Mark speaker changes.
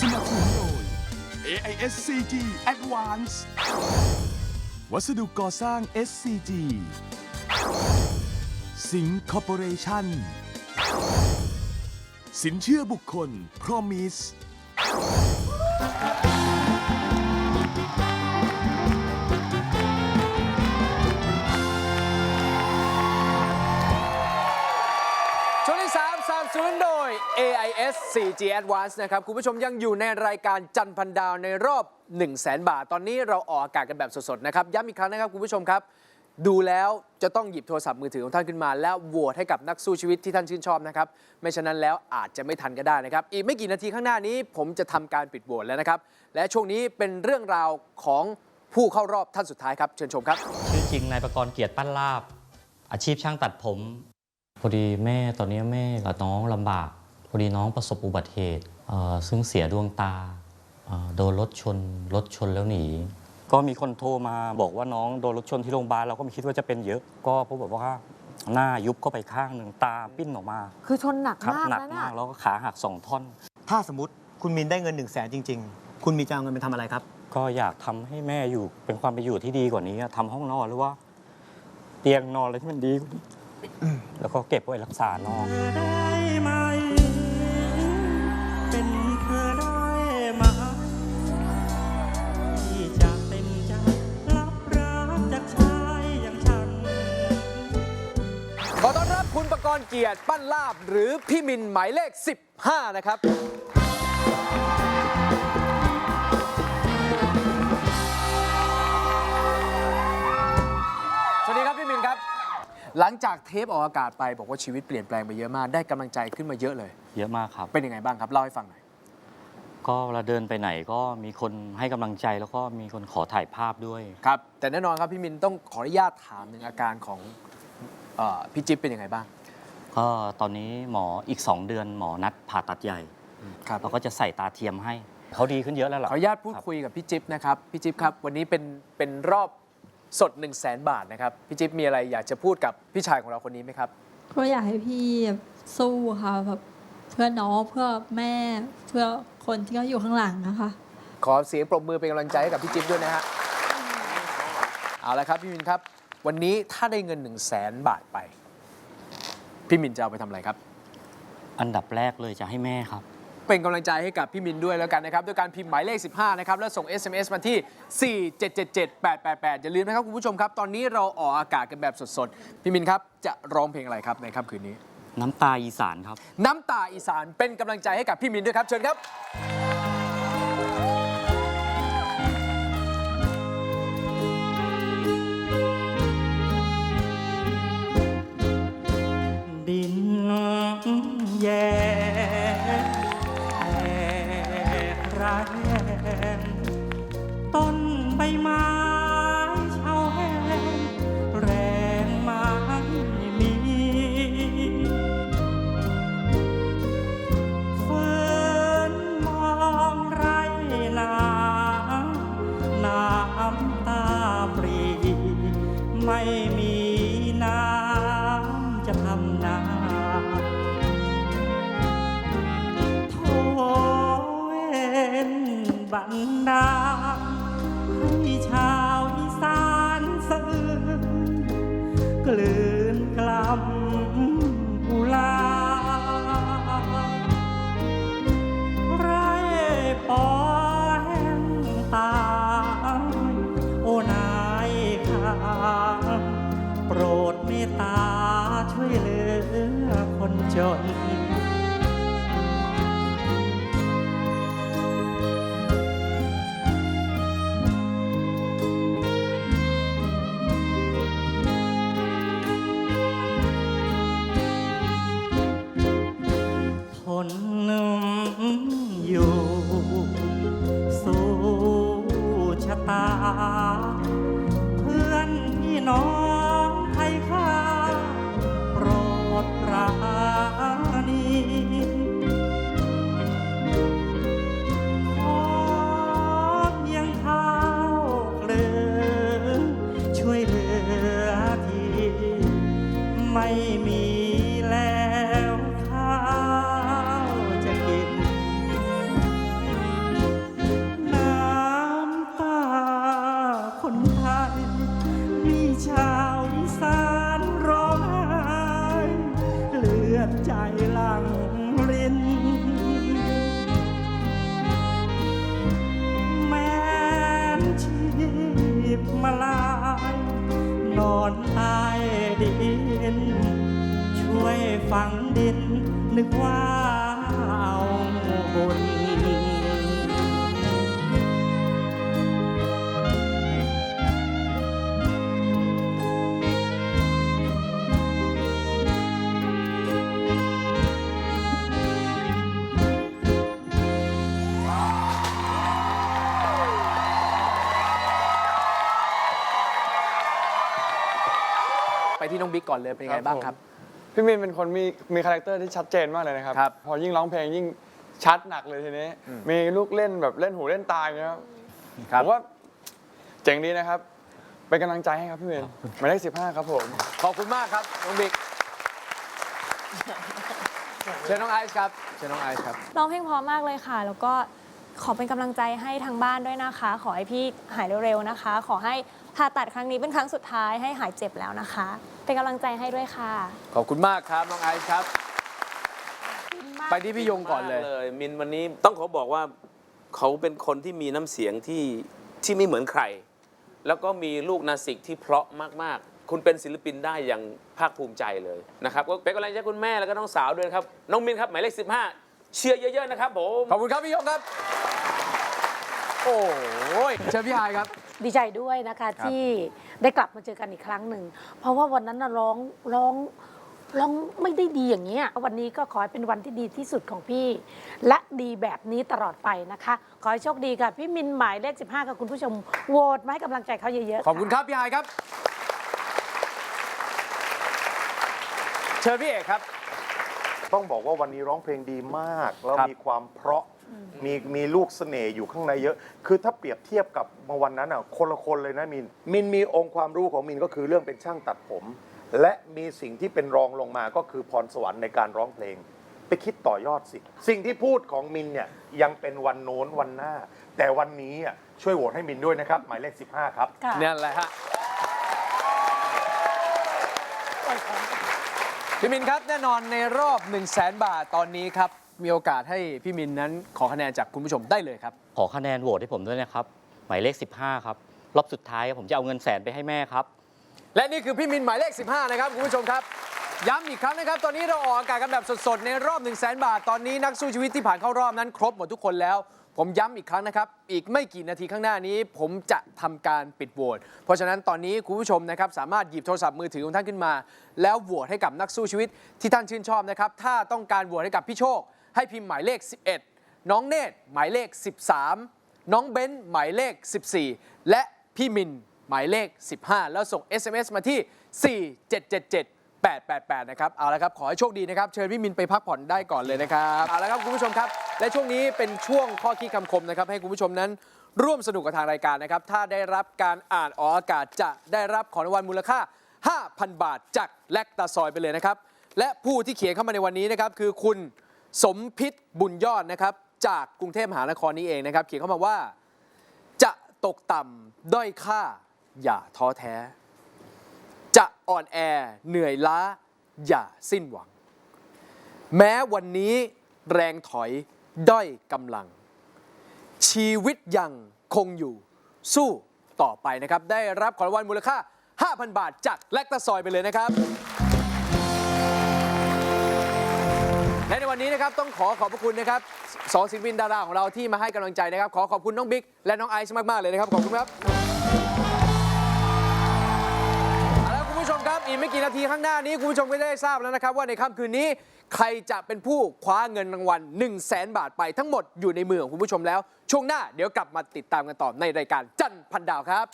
Speaker 1: สนับสนุนโดย AISCG Advance วัสดุก่อสร้าง SCG สิงคอร์ปอเรชั่น สินเชื่อบุคคล Promise
Speaker 2: AIS 4G Advance นะครับ คุณผู้ชมยังอยู่ในรายการจันพันดาวในรอบ 1 0 0 0 0แบาท ตอนนี้เราออกอากาศกันแบบสดๆ นะครับ ย้ำอีกครั้งนะครับ คุณผู้ชมครับ ดูแล้วจะต้องหยิบโทรศัพท์มือถือของท่านขึ้นมา แล้วโหวตให้กับนักสู้ชีวิตที่ท่านชื่นชอบนะครับ ไม่ฉะนั้นแล้วอาจจะไม่ทันก็ได้นะครับ อีกไม่กี่นาทีข้างหน้านี้ผมจะทำการปิดโหวตแล้วนะครับ และช่วงนี้เป็นเรื่องราวของผู้เข้ารอบท่านสุดท้ายครับ เชิญชมครับ
Speaker 3: ชื่อจริงนายประกรณ์เกียรติปั้นลาบ อาชีพช่างตัดผม พอดีแม่ตอนนี้แม่กับน้องลำบาก อดีน้องประสบอุบัติเหตุเอ่อซึ่งเสียดวงตาเอ่อโดนรถชนรถชนแล้วหนี ก็มีคนโทรมาบอกว่าน้องโดนรถชนที่โรงพยาบาลเราก็ไม่คิดว่าจะเป็นเยอะ ก็พบแบบว่าหน้ายุบเข้าไปข้างหนึ่งตาปิ้นออกมา
Speaker 4: คือชนหนัก
Speaker 3: ครับ
Speaker 4: มาก
Speaker 3: หนัก
Speaker 4: นะเนี่
Speaker 3: มายกแล้วก็ขาหักสองท่อน
Speaker 5: ถ้าสมมติคุณมินได้เงิน1นึ่งแสนจริง ๆ คุณมีจะเอาเงินไปทำอะไรครับ
Speaker 3: ก็อยากทำให้แม่อยู่เป็นความเป็นอยู่ที่ดีกว่านี้ทำห้องนอนหรือว่า เตียงนอนอะไรที่มันดีกว่านี้แล้วก็เก็บไว้รักษาน้อง
Speaker 6: เกีย
Speaker 2: รติปั้นลาบ หรือพี่มินหมายเลข 15 นะครับ สวัสดีครับพี่มินครับ หลังจากเทปออกอากาศไปบอกว่าชีวิตเปลี่ยนแปลงไปเยอะมาก ได้กำลังใจขึ้นมาเยอะเลย
Speaker 3: เยอะมากครับ
Speaker 2: เป็นยังไงบ้างครับ เล่าให้ฟังหน่อย
Speaker 3: ก็เวลาเดินไปไหนก็มีคนให้กำลังใจแล้วก็มีคนขอถ่ายภาพด้วย
Speaker 2: ครับ แต่แน่นอนครับพี่มินต้องขออนุญาตถามถึงอาการของเออพี่จิ๊บเป็นยังไงบ้าง
Speaker 3: ก็ตอนนี้หมออีก 2 เดือนหมอนัดผ่าตัดใหญ่
Speaker 2: ครับ
Speaker 3: เราก็จะใส่ตาเทียมให้ เขาดีขึ้นเยอะแล้ว
Speaker 2: ข
Speaker 3: ล่ะ
Speaker 2: ออนุญาตพูดคุยกับพี่จิ๊บนะครับพี่จิ๊บครับ วันนี้เป็นเป็นรอบสด 1 0 0 0 0แสนบาทนะครับพี่จิ๊บมีอะไรอยากจะพูดกับพี่ชายของเราคนนี้ไหมครับ
Speaker 7: ก็อยากให้พี่แบบสู้ค่ะแบบเพื่อน้องเพื่อแม่เพื่อคนที่เขาอยู่ข้างหลังนะคะ
Speaker 2: ขอเสียงปรบมือเป็นกำลังใจให้กับพี่จิ๊บด้วยนะฮะเอาละครับพี่มินครับ วันนี้ถ้าได้เงิน 1 0 0 0 0แสนบาทไป พี่มินจะเอาไปทำอะไรครับ
Speaker 3: อันดับแรกเลยจะให้แม่ครับ
Speaker 2: เป็นกำลังใจให้กับพี่มินด้วยแล้วกันนะครับด้วยการพิมพ์หมายเลข 15 นะครับ แล้วส่ง SMS มาที่ 4777888 อย่าลืมนะครับคุณผู้ชมครับ ตอนนี้เราออกอากาศกันแบบสดๆ พี่มินครับ จะร้องเพลงอะไรครับในค่ำคืนนี้
Speaker 3: น้ำตาอีสานครับ
Speaker 2: น้ำตาอีสานเป็นกำลังใจให้กับพี่มินด้วยครับ เชิญครับ
Speaker 6: แย่แรงต้นใบไม้เช่าแห้งแรงไม้มีฝืนมองไรนาน้ำตาปรีไม่มีน้ำ บันดา หลังรินแม้นชีพมาลาย นอนตายดิน ช่วยฝังดินนึกว่า
Speaker 2: ที่น้องบิ๊กก่อนเลยเป็นยังไงบ้างครับ
Speaker 4: พี่มินเป็นคนมีมีคาแรคเตอร์ที่ชัดเจนมากเลยนะครับ
Speaker 2: ครับ
Speaker 4: พอยิ่งร้องเพลงยิ่งชัดหนักเลยทีนี้มีลูกเล่นแบบเล่นหูเล่นตาอย่างเงี้ยผมว่าเจ๋งดีนะครับ เป็นกำลังใจให้ครับพี่มินหมายเลขสิบห้าครับผม
Speaker 2: ขอบคุณมากครับน้องบิ๊กเชิญน้องไอซ์ครับเชิญน้องไอซ์ครับ
Speaker 8: ร้องเพลงเพราะมากเลยค่ะ แล้วก็ขอเป็นกำลังใจให้ทางบ้านด้วยนะคะ ขอให้พี่หายเร็วๆนะคะ ขอให้ผ่าตัดครั้งนี้เป็นครั้งสุดท้ายให้หายเจ็บแล้วนะคะ เป็นกำลังใจให้ด้วยค่ะ
Speaker 2: ขอบคุณมากครับน้องไอซ์ครับ ไปที่พี่ยงก่อนเลย
Speaker 9: มากมินวันนี้ต้องขอบอกว่าเขาเป็นคนที่มีน้ำเสียงที่ที่ไม่เหมือนใคร แล้วก็มีลูกนาสิกที่เพราะมากๆ คุณเป็นศิลปินได้อย่างภาคภูมิใจเลยนะครับก็เป็นกำลังใจให้คุณแม่แล้วก็น้องสาวด้วยนะครับ น้องมินครับหมายเลข 15 เชียร์เยอะๆนะครับผม
Speaker 2: ขอบคุณครับพี่ยงครับ โอ้ยเชิญพี่ไฮายครับ
Speaker 10: ดีใจด้วยนะคะที่ได้กลับมาเจอกันอีกครั้งหนึ่ง เพราะว่าวันนั้นน่ะร้องร้องร้องไม่ได้ดีอย่างนี้ยวันนี้ก็ขอให้เป็นวันที่ดีที่สุดของพี่ และดีแบบนี้ตลอดไปนะคะ ขอให้โชคดีค่ะ พี่มินหมายเลข 15กับคุณผู้ชมโหวตมาให้กำลังใจเขาเยอะๆ
Speaker 2: ขอบคุณครับพี่ไฮายครับ เชิญพี่เอกครับ
Speaker 11: ต้องบอกว่าวันนี้ร้องเพลงดีมาก แล้ว
Speaker 2: ครับ
Speaker 11: มีความเพราะ มีมีลูกเสน่ห์อยู่ข้างในเยอะ คือถ้าเปรียบเทียบกับเมื่อวันนั้นอะคนละคนเลยนะมิน มินมีองค์ความรู้ของมินก็คือเรื่องเป็นช่างตัดผม และมีสิ่งที่เป็นรองลงมาก็คือพรสวรรค์ในการร้องเพลง ไปคิดต่อยอดสิ สิ่งที่พูดของมินเนี่ยยังเป็นวันโน้นวันหน้า แต่วันนี้อะช่วยโหวตให้มินด้วยนะครับ หมายเลข 15 ครับ
Speaker 10: ค่ะ
Speaker 2: เนี่ยแหละฮะพี่มินครับแน่นอนในรอบ 1 0 0 0 0แสนบาทตอนนี้ครับ มีโอกาสให้พี่มินนั้นขอคะแนนจากคุณผู้ชมได้เลยครับ
Speaker 3: ขอคะแนนโหวตให้ผมด้วยนะครับ หมายเลข 15 ครับ รอบสุดท้ายผมจะเอาเงินแสนไปให้แม่ครับ
Speaker 2: และนี่คือพี่มินหมายเลข 15 นะครับ คุณผู้ชมครับ ย้ำอีกครั้งนะครับ ตอนนี้เราออกอากาศกันแบบสดๆ ในรอบ 1 0 0 0 0แบาท ตอนนี้นักสู้ชีวิตที่ผ่านเข้ารอบนั้นครบหมดทุกคนแล้ว ผมย้ำอีกครั้งนะครับ อีกไม่กี่นาทีข้างหน้านี้ ผมจะทำการปิดโหวต เพราะฉะนั้นตอนนี้คุณผู้ชมนะครับสามารถหยิบโทรศัพท์มือถือของท่านขึ้นมา แล้วโหวตให้กับนักสู้ชีวิตที่ท่านชื่นชอบนะครับ ถ้าต้องการโหวตให้กับพี่โชค ให้พิมพ์หมายเลข 11 น้องเนตรหมายเลข 13 น้องเบนซ์หมายเลข 14 และพี่มินหมายเลข 15 แล้วส่ง SMS มาที่ 4777 888 นะครับ เอาละครับ ขอให้โชคดีนะครับ เชิญพี่มินไปพักผ่อนได้ก่อนเลยนะครับ เอาละครับ คุณผู้ชมครับ และช่วงนี้เป็นช่วงข้อคิดคำคมนะครับ ให้คุณผู้ชมนั้น ร่วมสนุกกับทางรายการนะครับ ถ้าได้รับการอ่านออกอากาศจะได้รับของรางวัลมูลค่า 5,000 บาทจากแลกตาซอยไปเลยนะครับ และผู้ที่เขียนเข้ามาในวันนี้นะครับคือคุณ สมพิษบุญยอดนะครับ จากกรุงเทพมหานครนี้เองนะครับ เขียนเข้ามาว่า จะตกต่ำด้อยค่า อย่าท้อแท้ จะอ่อนแอเหนื่อยล้า อย่าสิ้นหวัง แม้วันนี้แรงถอยด้อยกำลัง ชีวิตยังคงอยู่ สู้ต่อไปนะครับ ได้รับของรางวัลมูลค่า 5,000 บาทจากแลกตาซอยไปเลยนะครับ และในวันนี้นะครับต้องขอขอบพระคุณนะครับสองศิลปินดาราของเราที่มาให้กำลังใจนะครับ ขอขอบคุณน้องบิ๊กและน้องไอซ์มาก ๆ เลยนะครับ ขอบคุณครับเอาละคุณผู้ชมครับ อีกไม่กี่นาทีข้างหน้านี้คุณผู้ชมก็ได้ทราบแล้วนะครับ ว่าในค่ำคืนนี้ใครจะเป็นผู้คว้าเงินรางวัล1 0 0 0 0แสนบาทไปทั้งหมดอยู่ในมือของคุณผู้ชมแล้ว ช่วงหน้าเดี๋ยวกลับมาติดตามกันต่อในรายการจันทร์พันดาวครับ